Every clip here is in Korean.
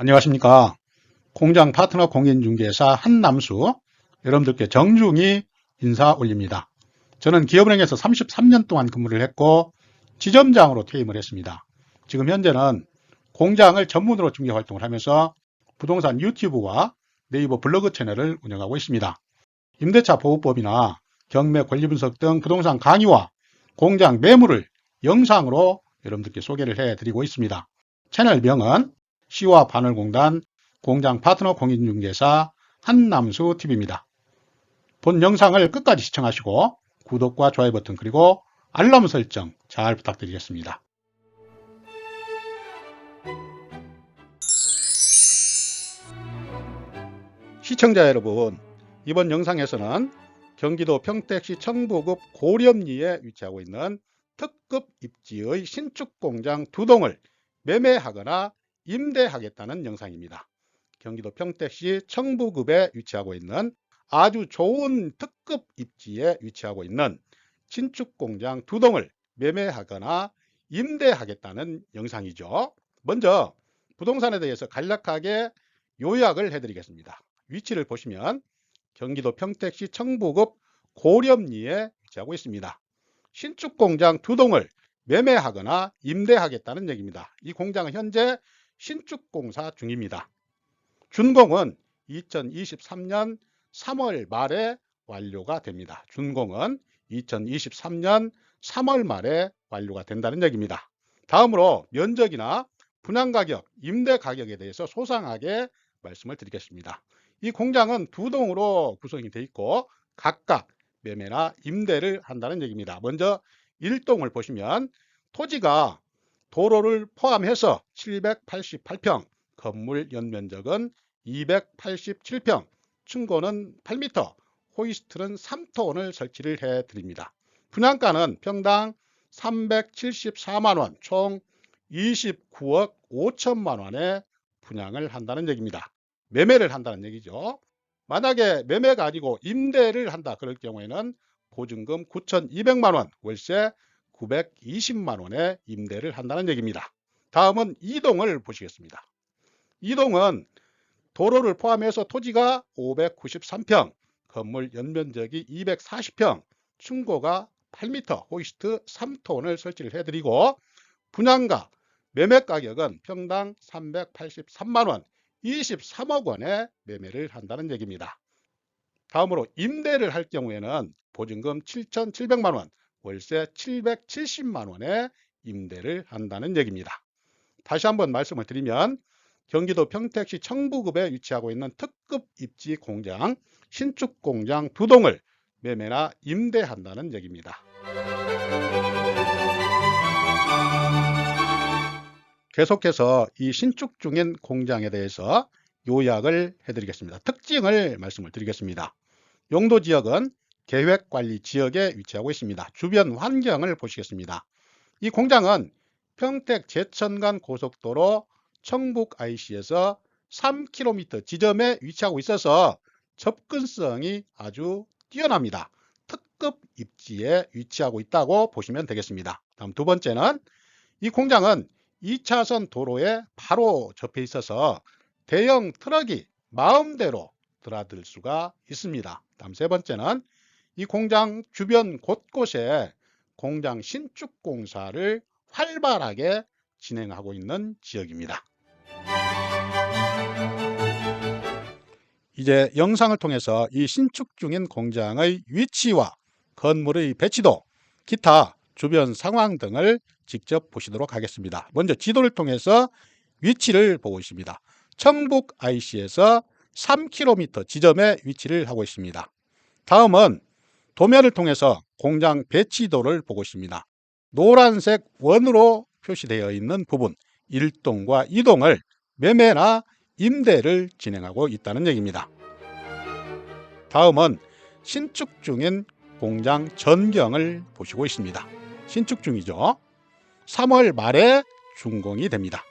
안녕하십니까. 공장 파트너 공인중개사 한남수, 여러분들께 정중히 인사 올립니다. 저는 기업은행에서 33년 동안 근무를 했고, 지점장으로 퇴임을 했습니다. 지금 현재는 공장을 전문으로 중개 활동을 하면서 부동산 유튜브와 네이버 블로그 채널을 운영하고 있습니다. 임대차 보호법이나 경매 권리 분석 등 부동산 강의와 공장 매물을 영상으로 여러분들께 소개를 해드리고 있습니다. 채널명은 시와 바늘공단 공장 파트너 공인중개사 한남수 TV입니다. 본 영상을 끝까지 시청하시고 구독과 좋아요 버튼 그리고 알람 설정 잘 부탁드리겠습니다. 시청자 여러분, 이번 영상에서는 경기도 평택시 청부급 고렴리에 위치하고 있는 특급 입지의 신축 공장 두 동을 매매하거나 임대하겠다는 영상입니다. 경기도 평택시 청부급에 위치하고 있는 아주 좋은 특급 입지에 위치하고 있는 신축 공장 두 동을 매매하거나 임대하겠다는 영상이죠. 먼저 부동산에 대해서 간략하게 요약을 해드리겠습니다. 위치를 보시면 경기도 평택시 청부급 고렴리에 위치하고 있습니다. 신축 공장 두 동을 매매하거나 임대하겠다는 얘기입니다. 이 공장은 현재 신축 공사 중입니다. 준공은 2023년 3월 말에 완료가 됩니다. 준공은 2023년 3월 말에 완료가 된다는 얘기입니다. 다음으로 면적이나 분양 가격, 임대 가격에 대해서 소상하게 말씀을 드리겠습니다. 이 공장은 두 동으로 구성이 되어 있고 각각 매매나 임대를 한다는 얘기입니다. 먼저 1동을 보시면 토지가 도로를 포함해서 788평, 건물 연면적은 287평, 층고는 8m, 호이스트는 3톤을 설치를 해 드립니다. 분양가는 평당 374만원, 총 29억 5천만 원에 분양을 한다는 얘기입니다. 매매를 한다는 얘기죠. 만약에 매매 가지고 임대를 한다 그럴 경우에는 보증금 9,200만 원, 월세 920만 원에 임대를 한다는 얘기입니다. 다음은 이동을 보시겠습니다. 이동은 도로를 포함해서 토지가 593평, 건물 연면적이 240평, 층고가 8m, 호이스트 3톤을 설치를 해드리고 분양가, 매매 가격은 평당 383만 원, 23억 원에 매매를 한다는 얘기입니다. 다음으로 임대를 할 경우에는 보증금 7,700만 원, 월세 770만 원에 임대를 한다는 얘기입니다. 다시 한번 말씀을 드리면 경기도 평택시 청부급에 위치하고 있는 특급 입지 공장, 신축 공장 두 동을 매매나 임대한다는 얘기입니다. 계속해서 이 신축 중인 공장에 대해서 요약을 해드리겠습니다. 특징을 말씀을 드리겠습니다. 용도 지역은 계획관리 지역에 위치하고 있습니다. 주변 환경을 보시겠습니다. 이 공장은 평택 제천간 고속도로 청북 IC에서 3km 지점에 위치하고 있어서 접근성이 아주 뛰어납니다. 특급 입지에 위치하고 있다고 보시면 되겠습니다. 다음 두 번째는 이 공장은 2차선 도로에 바로 접해 있어서 대형 트럭이 마음대로 드나들 수가 있습니다. 다음 세 번째는 이 공장 주변 곳곳에 공장 신축 공사를 활발하게 진행하고 있는 지역입니다. 이제 영상을 통해서 이 신축 중인 공장의 위치와 건물의 배치도 기타 주변 상황 등을 직접 보시도록 하겠습니다. 먼저 지도를 통해서 위치를 보고 있습니다. 청북 IC에서 3km 지점에 위치를 하고 있습니다. 다음은 도면을 통해서 공장 배치도를 보고 있습니다. 노란색 원으로 표시되어 있는 부분 1동과 2동을 매매나 임대를 진행하고 있다는 얘기입니다. 다음은 신축 중인 공장 전경을 보시고 있습니다. 신축 중이죠. 3월 말에 준공이 됩니다.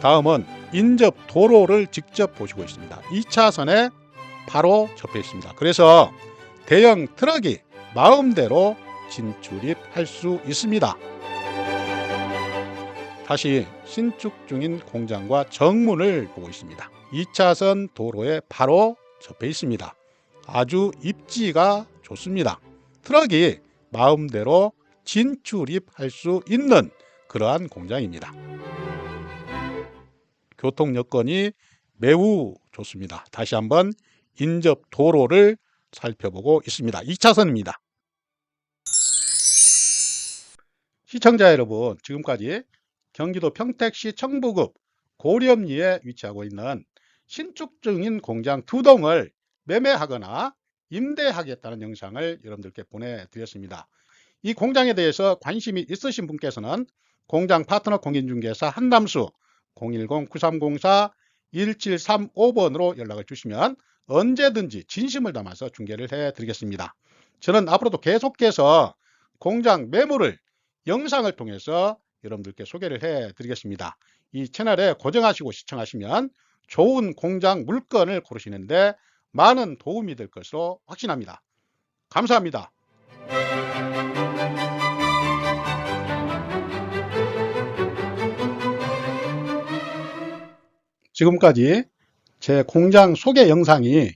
다음은 인접 도로를 직접 보시고 있습니다. 2차선에 바로 접해 있습니다. 그래서 대형 트럭이 마음대로 진출입할 수 있습니다. 다시 신축 중인 공장과 정문을 보고 있습니다. 2차선 도로에 바로 접해 있습니다. 아주 입지가 좋습니다. 트럭이 마음대로 진출입할 수 있는 그러한 공장입니다. 교통 여건이 매우 좋습니다. 다시 한번 인접 도로를 살펴보고 있습니다. 2차선입니다. 시청자 여러분, 지금까지 경기도 평택시 청부급 고렴리에 위치하고 있는 신축 중인 공장 두 동을 매매하거나 임대하겠다는 영상을 여러분들께 보내드렸습니다. 이 공장에 대해서 관심이 있으신 분께서는 공장 파트너 공인중개사 한남수 010-9304-1735번으로 연락을 주시면 언제든지 진심을 담아서 중개를 해드리겠습니다. 저는 앞으로도 계속해서 공장 매물을 영상을 통해서 여러분들께 소개를 해드리겠습니다. 이 채널에 고정하시고 시청하시면 좋은 공장 물건을 고르시는데 많은 도움이 될 것으로 확신합니다. 감사합니다. 지금까지 제 공장 소개 영상이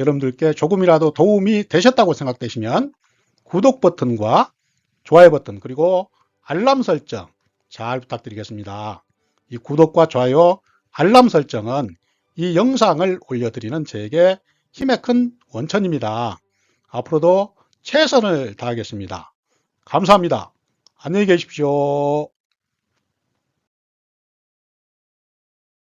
여러분들께 조금이라도 도움이 되셨다고 생각되시면 구독 버튼과 좋아요 버튼 그리고 알람 설정 잘 부탁드리겠습니다. 이 구독과 좋아요, 알람 설정은 이 영상을 올려드리는 저에게 힘의 큰 원천입니다. 앞으로도 최선을 다하겠습니다. 감사합니다. 안녕히 계십시오.